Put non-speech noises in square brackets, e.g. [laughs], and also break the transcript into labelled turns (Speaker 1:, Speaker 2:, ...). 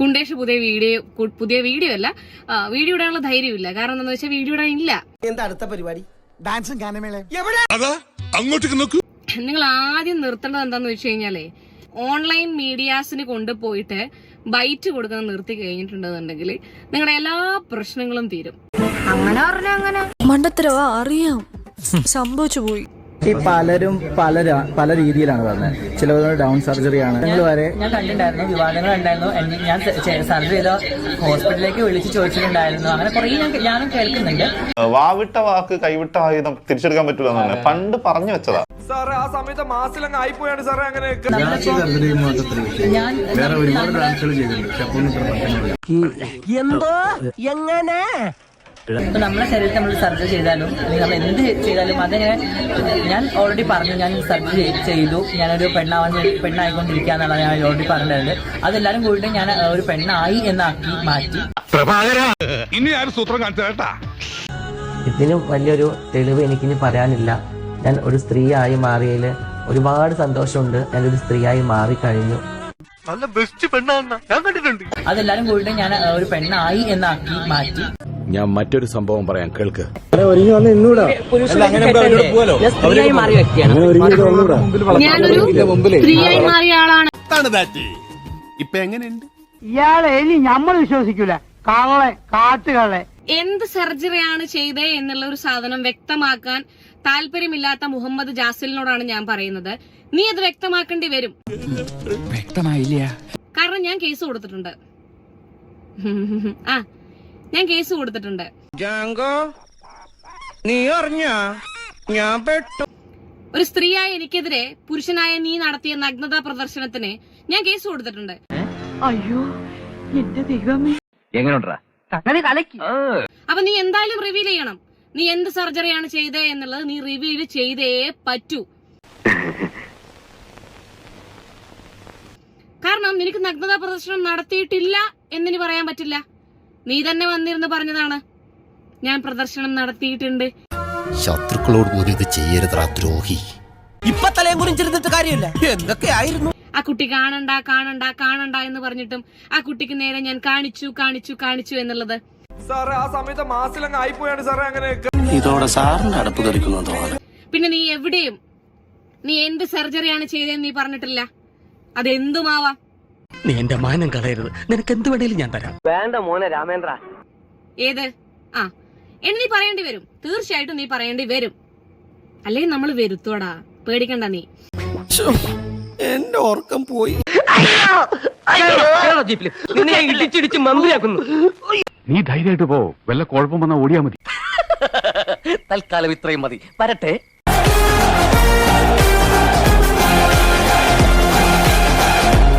Speaker 1: കുണ്ടേഷ് പുതിയ വീഡിയോ പുതിയ വീഡിയോ അല്ല വീഡിയോ ഇടാനുള്ള ധൈര്യമില്ല. കാരണം എന്താണെന്ന് വെച്ചാൽ വീഡിയോ ഇടാൻ ഇല്ല.
Speaker 2: എന്താ അടുത്ത പരിപാടി?
Speaker 3: ഡാൻസും ഗാനമേളയും
Speaker 4: അതാ അങ്ങോട്ടേക്ക് നോക്കൂ.
Speaker 1: നിങ്ങൾ ആദ്യം നിർത്തേണ്ടത് എന്താന്ന് വെച്ച് കഴിഞ്ഞാലേ ഓൺലൈൻ മീഡിയാസിന് കൊണ്ടുപോയിട്ട് ബൈറ്റ് കൊടുക്കുന്നത് നിർത്തി കഴിഞ്ഞിട്ടുണ്ടെന്നുണ്ടെങ്കിൽ നിങ്ങളുടെ എല്ലാ പ്രശ്നങ്ങളും തീരും.
Speaker 5: മണ്ടത്തരവാ അറിയാം. [laughs] സംഭവിച്ചു പോയി.
Speaker 6: ഈ പലരും പല പല രീതിയിലാണ് പറഞ്ഞത് ചിലവർ ഡൗൺ സർജറി ആണ്. ഞങ്ങൾ വരെ
Speaker 7: ഞാൻ കണ്ടിട്ടുണ്ടായിരുന്നു വിവാദങ്ങൾ ഉണ്ടായിരുന്നു. ഞാൻ സർജറി ചെയ്ത ഹോസ്പിറ്റലിലേക്ക് വിളിച്ച് ചോദിച്ചിട്ടുണ്ടായിരുന്നു. അങ്ങനെ കുറേ ഞാൻ ഞാനും കേൾക്കുന്നുണ്ട്.
Speaker 8: വാവിട്ട വാക്ക് കൈവിട്ട ആയുധം തിരിച്ചെടുക്കാൻ പറ്റൂല എന്നാണ്. പണ്ട് പറഞ്ഞു വെച്ചതാ.
Speaker 9: സാറേ ആ സമയത്ത് മാസിലങ്ങ് ആയിപ്പോയാണ് സാറേ അങ്ങനെ
Speaker 7: ഞാൻ
Speaker 2: എന്തോ? എങ്ങനെ?
Speaker 7: ഇപ്പൊ നമ്മളെ ശരീരത്തിൽ നമ്മൾ സർജറി ചെയ്താലും അല്ലെങ്കിൽ നമ്മൾ എന്ത് ചെയ്താലും അതെങ്ങനെ ഞാൻ ഓൾറെഡി പറഞ്ഞു ഞാൻ സർജറി ചെയ്തു. ഞാനൊരു പെണ്ണാവാൻ പെണ്ണായിക്കൊണ്ടിരിക്കുക എന്നുള്ളത് ഞാൻ ഓൾറെഡി പറഞ്ഞിട്ടുണ്ട്. അതെല്ലാരും കൂടി ഞാൻ ഒരു പെണ്ണായി എന്നാക്കി മാറ്റി.
Speaker 4: ഇനി ആരും സൂത്രം കാണിച്ചു കേട്ടാ
Speaker 10: ഇതിന് വലിയൊരു തെളിവ് എനിക്കിനി പറയാനില്ല. ഞാൻ ഒരു സ്ത്രീയായി മാറിയതിൽ ഒരുപാട് സന്തോഷമുണ്ട്. ഞാനൊരു സ്ത്രീയായി മാറിക്കഴിഞ്ഞു.
Speaker 7: അതെല്ലാരും കൂടി ഞാൻ ഒരു പെണ്ണായി എന്നാക്കി മാറ്റി.
Speaker 4: ഞാൻ മറ്റൊരു സംഭവം പറയാം കേൾക്ക്.
Speaker 7: ഞാൻ സ്ത്രീയായി മാറിയ വ്യക്തിയാണ്
Speaker 1: ഞാനൊരു സ്ത്രീയായി മാറിയ ആളാണ്.
Speaker 4: ഇപ്പൊ എങ്ങനെയുണ്ട്?
Speaker 2: ഇയാളെ ഇനി നമ്മൾ വിശ്വസിക്കൂല. കള്ളെ കാട്ടുകള്ളെ
Speaker 1: എന്ത് സർജറിയാണ് ചെയ്തേ എന്നുള്ള ഒരു സാധനം വ്യക്തമാക്കാൻ താല്പര്യമില്ലാത്ത മുഹമ്മദ് ജാസിലിനോടാണ് ഞാൻ പറയുന്നത്. നീ അത് വ്യക്തമാക്കേണ്ടി വരും.
Speaker 3: വ്യക്തമായില്ല.
Speaker 1: കാരണം ഞാൻ കേസ് കൊടുത്തിട്ടുണ്ട്. ആ ഞാൻ കേസ് കൊടുത്തിട്ടുണ്ട്.
Speaker 2: നീ ഞാൻ പെട്ടു.
Speaker 1: ഒരു സ്ത്രീയായ എനിക്കെതിരെ പുരുഷനായ നീ നടത്തിയ നഗ്നതാ പ്രദർശനത്തിന് ഞാൻ കേസ് കൊടുത്തിട്ടുണ്ട്.
Speaker 2: അയ്യോ എന്റെ ദൈവമേ.
Speaker 6: എങ്ങനെയുണ്ടാ
Speaker 1: അപ്പൊ നീ എന്തായാലും റിവീൽ ചെയ്യണം. നീ എന്ത് സർജറിയാണ് ചെയ്തേ എന്നുള്ളത് നീ റിവീൽ ചെയ്തേ പറ്റൂ. കാരണം നിനക്ക് നഗ്നതാ പ്രദർശനം നടത്തിയിട്ടില്ല എന്നിനി പറയാൻ പറ്റില്ല. നീ തന്നെ വന്നിരുന്ന് പറഞ്ഞതാണ്. ഞാൻ പ്രദർശനം നടത്തിയിട്ടുണ്ട്.
Speaker 3: ശത്രുക്കളോട് പോലും ഇത് ചെയ്യരുതാ ദ്രോഹി.
Speaker 2: ഇപ്പൊ തലയും കുറിച്ചിരുന്നിട്ട് കാര്യമില്ല. എന്തൊക്കെയായിരുന്നു
Speaker 1: ആ കുട്ടി കാണണ്ട കാണണ്ട കാണണ്ട എന്ന് പറഞ്ഞിട്ടും ആ കുട്ടിക്ക് നേരെ ഞാൻ കാണിച്ചു കാണിച്ചു കാണിച്ചു എന്നുള്ളത്.
Speaker 9: സാറേ ആ സമയത്ത് മാസിലങ്ങ് ആയിപ്പോയാണ് സാറേ അങ്ങനെ
Speaker 3: ഇതോടെ സാറിന്റെ അടുപ്പ് തെറിക്കുന്നു
Speaker 1: പിന്നെ നീ എവിടെയും നീ എന്ത് സർജറിയാണ് ചെയ്തതെന്ന് നീ പറഞ്ഞിട്ടില്ല. അതെന്തുമാവാം?
Speaker 3: നീ എന്റെ മാനം കളയരുത്. നിനക്ക് എന്ത് വേണേലും ഞാൻ തരാം.
Speaker 2: വേണ്ട മോനെ രാമേന്ദ്ര.
Speaker 1: ഏത്? ആ. എന്നെ നീ പറയേണ്ടി വരും. തീർച്ചയായിട്ടും നീ പറയേണ്ടി വരും. അല്ലെങ്കിൽ നമ്മൾ വരുത്തോടാ പേടിക്കണ്ട നീ.
Speaker 2: എന്റെ ഓർക്കം പോയി.
Speaker 7: നിന്നെ ഇടിച്ചിടിച്ച് മന്ത്രിയാക്കുന്നു.
Speaker 4: നീ ധൈര്യമായിട്ട് പോ. വല്ല കുഴപ്പം വന്നാ ഓടിയാ മതി.
Speaker 10: തൽക്കാലം ഇത്രയും മതി. വരട്ടെ.